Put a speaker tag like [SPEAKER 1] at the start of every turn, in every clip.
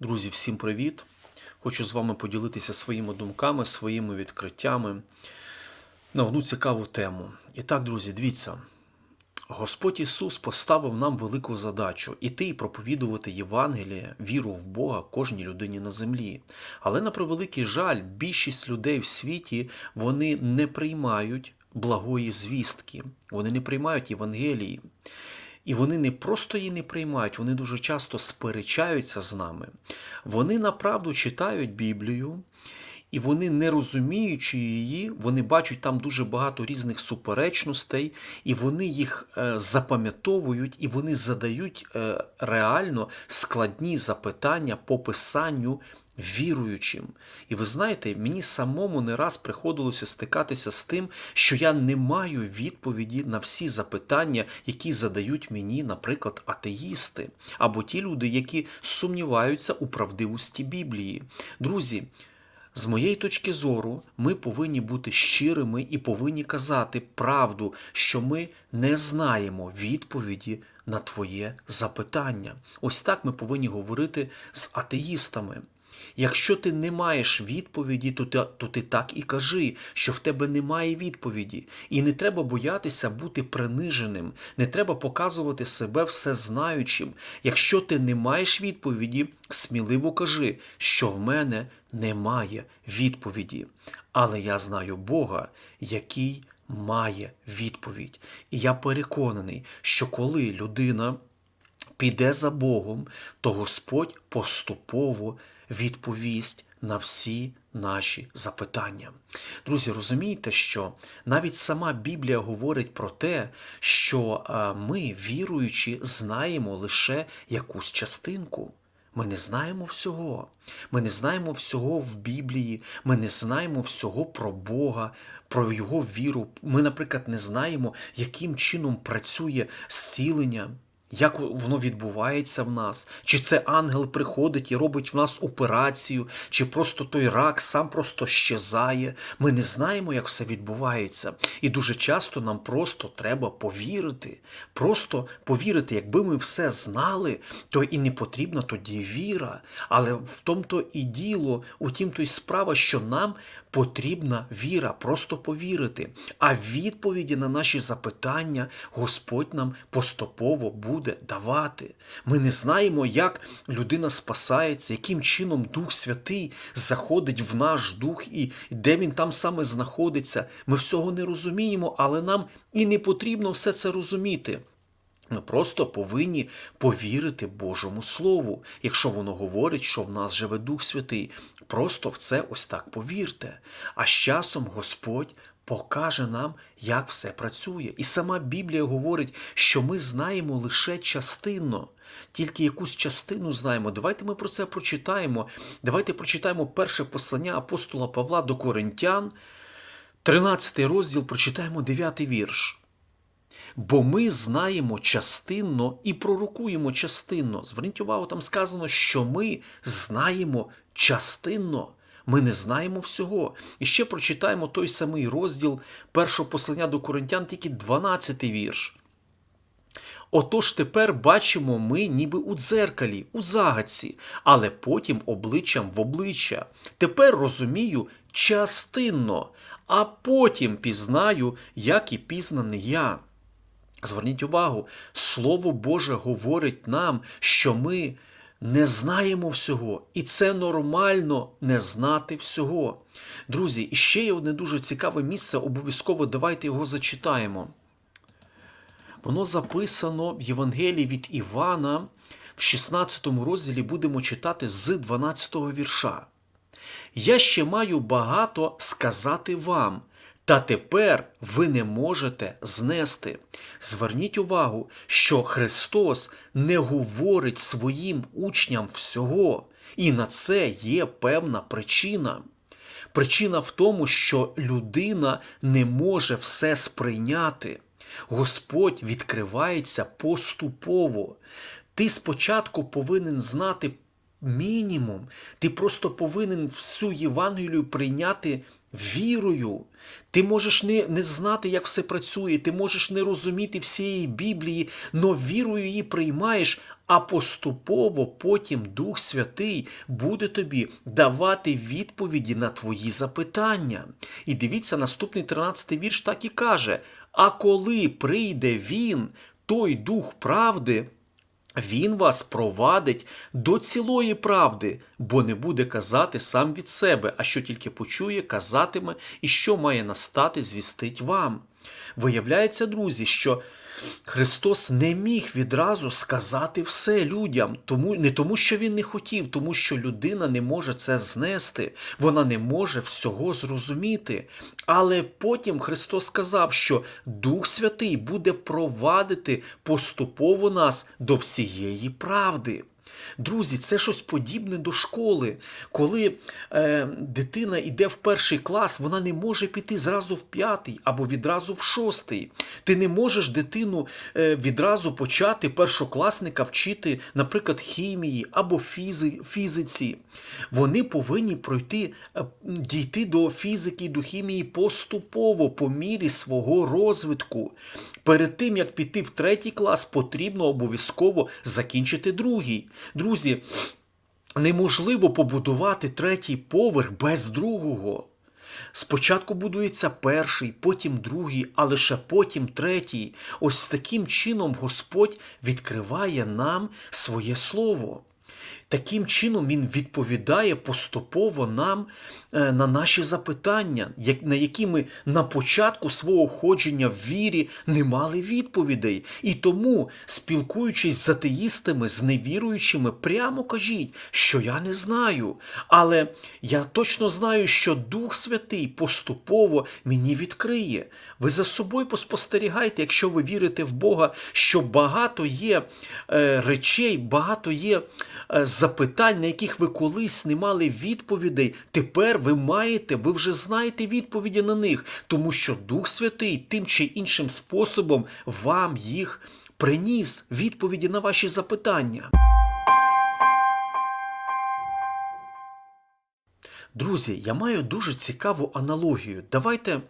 [SPEAKER 1] Друзі, всім привіт! Хочу з вами поділитися своїми думками, своїми відкриттями на одну цікаву тему. І так, друзі, дивіться, Господь Ісус поставив нам велику задачу іти і проповідувати Євангеліє, віру в Бога кожній людині на землі. Але на превеликий жаль, більшість людей в світі вони не приймають благої звістки, вони не приймають Євангелії. І вони не просто її не приймають, вони дуже часто сперечаються з нами. Вони направду читають Біблію, і вони, не розуміючи її, вони бачать там дуже багато різних суперечностей, і вони їх е, запам'ятовують, і вони задають е, реально складні запитання по писанню віруючим. І ви знаєте, мені самому не раз приходилося стикатися з тим, що я не маю відповіді на всі запитання, які задають мені, наприклад, атеїсти, або ті люди, які сумніваються у правдивості Біблії. Друзі. З моєї точки зору, ми повинні бути щирими і повинні казати правду, що ми не знаємо відповіді на твоє запитання. Ось так ми повинні говорити з атеїстами. Якщо ти не маєш відповіді, то ти, то ти так і кажи, що в тебе немає відповіді. І не треба боятися бути приниженим, не треба показувати себе всезнаючим. Якщо ти не маєш відповіді, сміливо кажи, що в мене немає відповіді. Але я знаю Бога, який має відповідь. І я переконаний, що коли людина піде за Богом, то Господь поступово відповість на всі наші запитання. Друзі, розумієте, що навіть сама Біблія говорить про те, що е, ми, віруючи, знаємо лише якусь частинку. Ми не знаємо всього. Ми не знаємо всього в Біблії, ми не знаємо всього про Бога, про Його віру. Ми, наприклад, не знаємо, яким чином працює зцілення. Як воно відбувається в нас? Чи це ангел приходить і робить в нас операцію, чи просто той рак сам просто щезає? Ми не знаємо, як все відбувається. І дуже часто нам просто треба повірити. Просто повірити, якби ми все знали, то і не потрібна тоді віра. Але в тому-то і діло, у тім то й справа, що нам потрібна віра, просто повірити. А відповіді на наші запитання Господь нам поступово буде давати. Ми не знаємо, як людина спасається, яким чином Дух Святий заходить в наш дух і де він там саме знаходиться. Ми всього не розуміємо, але нам і не потрібно все це розуміти. Ми просто повинні повірити Божому Слову, якщо воно говорить, що в нас живе Дух Святий. Просто в це ось так повірте. А з часом Господь покаже нам, як все працює. І сама Біблія говорить, що ми знаємо лише частинно. Тільки якусь частину знаємо. Давайте ми про це прочитаємо. Давайте прочитаємо перше послання апостола Павла до Коринтян, 13 розділ, прочитаємо 9 вірш. Бо ми знаємо частинно і пророкуємо частинно. Зверніть увагу, там сказано, що ми знаємо частинно. Ми не знаємо всього. І ще прочитаємо той самий розділ першого послання до Коринтян, тільки 12 вірш. Отож тепер бачимо ми ніби у дзеркалі, у загадці, але потім обличчям в обличчя. Тепер розумію частинно, а потім пізнаю, як і пізнаний я. Зверніть увагу, Слово Боже говорить нам, що ми не знаємо всього, і це нормально не знати всього. Друзі, і ще є одне дуже цікаве місце, обов'язково давайте його зачитаємо. Воно записано в Євангелії від Івана в 16 розділі будемо читати з 12 вірша. Я ще маю багато сказати вам. Та тепер ви не можете знести. Зверніть увагу, що Христос не говорить своїм учням всього, і на це є певна причина. Причина в тому, що людина не може все сприйняти. Господь відкривається поступово. Ти спочатку повинен знати мінімум, ти просто повинен всю Євангелію прийняти Вірою. Ти можеш не, не знати, як все працює, ти можеш не розуміти всієї Біблії, но вірою її приймаєш, а поступово потім Дух Святий буде тобі давати відповіді на твої запитання. І дивіться, наступний 13 вірш так і каже: А коли прийде він, той Дух правди. Він вас провадить до цілої правди, бо не буде казати сам від себе, а що тільки почує, казатиме, і що має настати, звістить вам. Виявляється, друзі, що Христос не міг відразу сказати все людям, тому не тому, що він не хотів, тому що людина не може це знести, вона не може всього зрозуміти. Але потім Христос сказав, що Дух Святий буде провадити поступово нас до всієї правди. Друзі, це щось подібне до школи. Коли е, дитина йде в перший клас, вона не може піти зразу в п'ятий або відразу в шостий. Ти не можеш дитину е, відразу почати першокласника вчити, наприклад, хімії або фізи, фізиці. Вони повинні пройти, е, дійти до фізики і до хімії поступово по мірі свого розвитку. Перед тим, як піти в третій клас, потрібно обов'язково закінчити другий. Друзі, неможливо побудувати третій поверх без другого. Спочатку будується перший, потім другий, а лише потім третій. Ось таким чином Господь відкриває нам своє слово. Таким чином Він відповідає поступово нам е, на наші запитання, на які ми на початку свого ходження в вірі не мали відповідей. І тому, спілкуючись з атеїстами, з невіруючими, прямо кажіть, що я не знаю. Але я точно знаю, що Дух Святий поступово мені відкриє. Ви за собою поспостерігайте, якщо ви вірите в Бога, що багато є е, речей, багато є е, запитань, на яких ви колись не мали відповідей. Тепер ви маєте, ви вже знаєте відповіді на них, тому що Дух Святий тим чи іншим способом вам їх приніс відповіді на ваші запитання. Друзі, я маю дуже цікаву аналогію. Давайте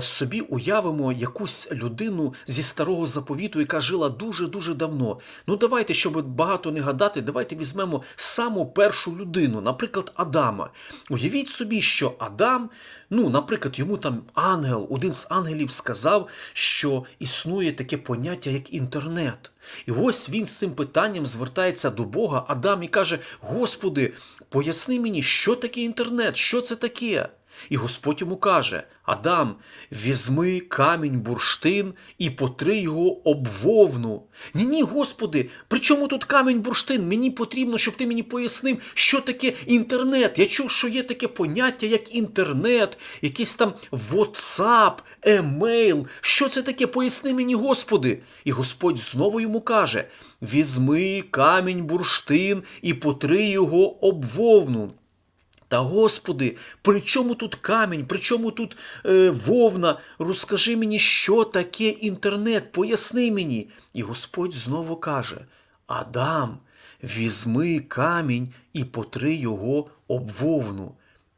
[SPEAKER 1] собі уявимо якусь людину зі старого заповіту, яка жила дуже-дуже давно. Ну, давайте, щоб багато не гадати, давайте візьмемо саму першу людину, наприклад, Адама. Уявіть собі, що Адам, ну, наприклад, йому там ангел, один з ангелів сказав, що існує таке поняття, як інтернет. І ось він з цим питанням звертається до Бога, Адам і каже: Господи, поясни мені, що таке інтернет, що це таке? І Господь йому каже: Адам, візьми камінь бурштин і потри його об вовну. Ні, ні, Господи, при чому тут камінь бурштин? Мені потрібно, щоб ти мені пояснив, що таке інтернет. Я чув, що є таке поняття, як інтернет, якийсь там WhatsApp, емейл. Що це таке? Поясни мені, Господи. І Господь знову йому каже: Візьми камінь бурштин і потри його об вовну. Та Господи, при чому тут камінь, при чому тут е, вовна? Розкажи мені, що таке інтернет, поясни мені. І Господь знову каже: Адам, візьми камінь і потри його об вовну.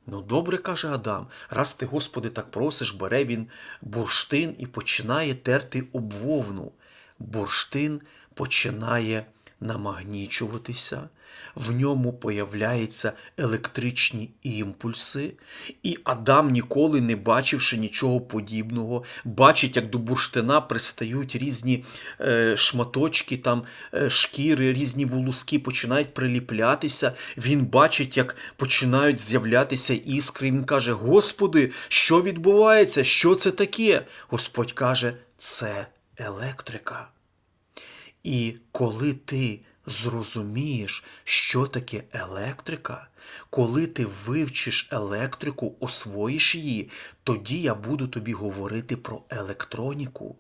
[SPEAKER 1] Ну, добре, каже Адам, раз ти, Господи, так просиш, бере він бурштин і починає терти об вовну. Бурштин починає намагнічуватися, в ньому появляються електричні імпульси, і Адам, ніколи не бачивши нічого подібного, бачить, як до бурштина пристають різні е, шматочки, там, е, шкіри, різні волоски починають приліплятися. Він бачить, як починають з'являтися іскри. Він каже: Господи, що відбувається? Що це таке? Господь каже, це електрика. І коли ти зрозумієш, що таке електрика, коли ти вивчиш електрику, освоїш її, тоді я буду тобі говорити про електроніку.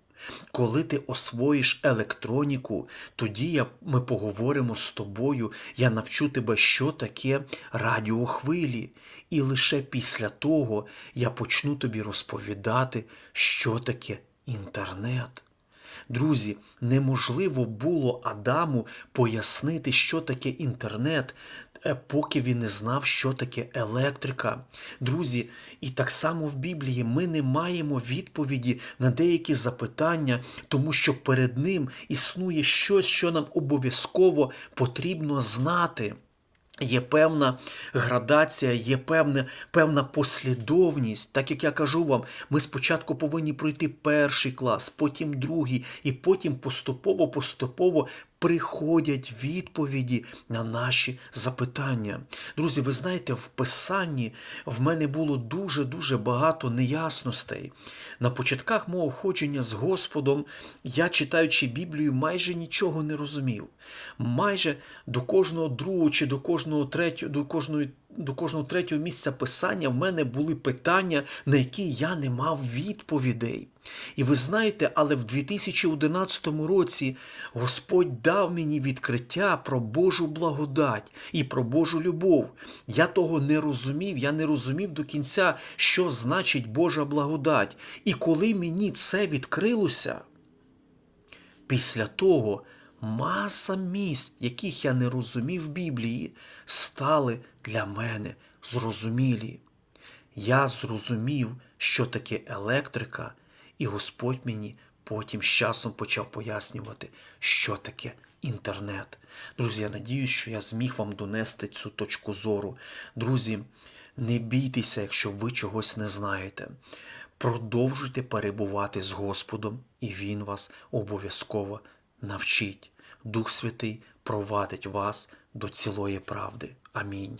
[SPEAKER 1] Коли ти освоїш електроніку, тоді я, ми поговоримо з тобою, я навчу тебе, що таке радіохвилі. І лише після того я почну тобі розповідати, що таке інтернет. Друзі, неможливо було Адаму пояснити, що таке інтернет, е, поки він не знав, що таке електрика. Друзі, і так само в Біблії ми не маємо відповіді на деякі запитання, тому що перед ним існує щось, що нам обов'язково потрібно знати. Є певна градація, є певна, певна послідовність. Так як я кажу вам, ми спочатку повинні пройти перший клас, потім другий, і потім поступово-поступово приходять відповіді на наші запитання. Друзі, ви знаєте, в Писанні в мене було дуже-дуже багато неясностей. На початках мого ходження з Господом я, читаючи Біблію, майже нічого не розумів. Майже до кожного другого чи до кожного третього, до кожної. До кожного третього місця писання в мене були питання, на які я не мав відповідей. І ви знаєте, але в 2011 році Господь дав мені відкриття про Божу благодать і про Божу любов. Я того не розумів, я не розумів до кінця, що значить Божа благодать. І коли мені це відкрилося, після того маса місць, яких я не розумів в Біблії, стали для мене зрозумілі. Я зрозумів, що таке електрика, і Господь мені потім з часом почав пояснювати, що таке інтернет. Друзі, я надіюсь, що я зміг вам донести цю точку зору. Друзі, не бійтеся, якщо ви чогось не знаєте. Продовжуйте перебувати з Господом, і Він вас обов'язково навчить. Дух Святий провадить вас до цілої правди. Амінь.